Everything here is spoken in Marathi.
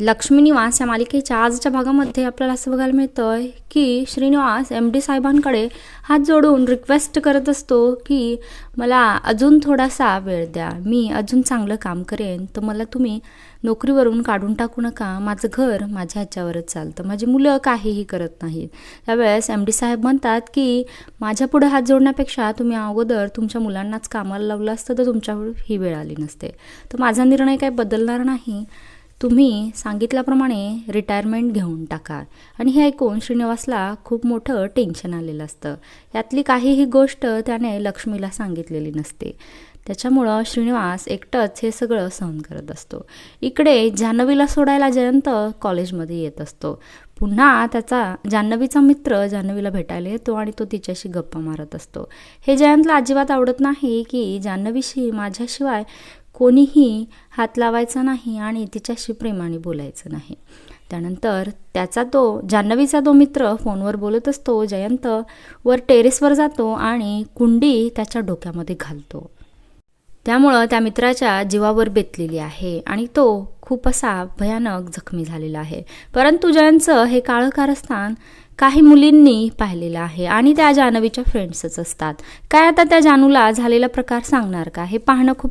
लक्ष्मीनिवास या मालिकेच्या आजच्या भागामध्ये आपल्याला असं बघायला मिळतं की श्रीनिवास एम डी साहेबांकडे हात जोडून रिक्वेस्ट करत असतो की मला अजून थोडासा वेळ द्या मी अजून चांगलं काम करेन तर मला तुम्ही नोकरीवरून काढून टाकू नका माझं घर माझ्या ह्याच्यावरच चालतं माझी मुलं काहीही करत नाहीत. त्यावेळेस एम डी साहेब म्हणतात की माझ्या पुढं हात जोडण्यापेक्षा तुम्ही अगोदर तुमच्या मुलांनाच कामाला लावलं असतं तर तुमच्यावर ही वेळ आली नसते. तर माझा निर्णय काही बदलणार नाही. तुम्ही सांगितल्याप्रमाणे रिटायरमेंट घेऊन टाका आणि हे ऐकून श्रीनिवासला खूप मोठं टेन्शन आलेलं असतं. यातली काहीही गोष्ट त्याने लक्ष्मीला सांगितलेली नसते. त्याच्यामुळं श्रीनिवास एकटंच हे सगळं सहन करत असतो. इकडे जान्हवीला सोडायला जयंत कॉलेजमध्ये येत असतो. पुन्हा त्याचा जान्हवीचा मित्र जान्हवीला भेटायला येतो आणि तो तिच्याशी गप्पा मारत असतो. हे जयंतला अजिबात आवडत नाही की जान्हवीशी माझ्याशिवाय कोणीही हात लावायचा नाही आणि तिच्याशी प्रेमाने बोलायचं नाही. त्यानंतर त्याचा तो जान्हवीचा तो मित्र फोनवर बोलत असतो जयंत वर टेरेसवर जातो आणि कुंडी त्याच्या डोक्यामध्ये घालतो. त्यामुळं त्या मित्राच्या जीवावर बेतलेली आहे आणि तो खूप असा भयानक जखमी झालेला आहे. परंतु जयंतचं हे काळं कारस्थान काही मुलींनी पाहिलेलं आहे आणि त्या जान्हवीच्या फ्रेंड्सच असतात. काय आता त्या जानूला झालेला प्रकार सांगणार का? हे पाहणं खूप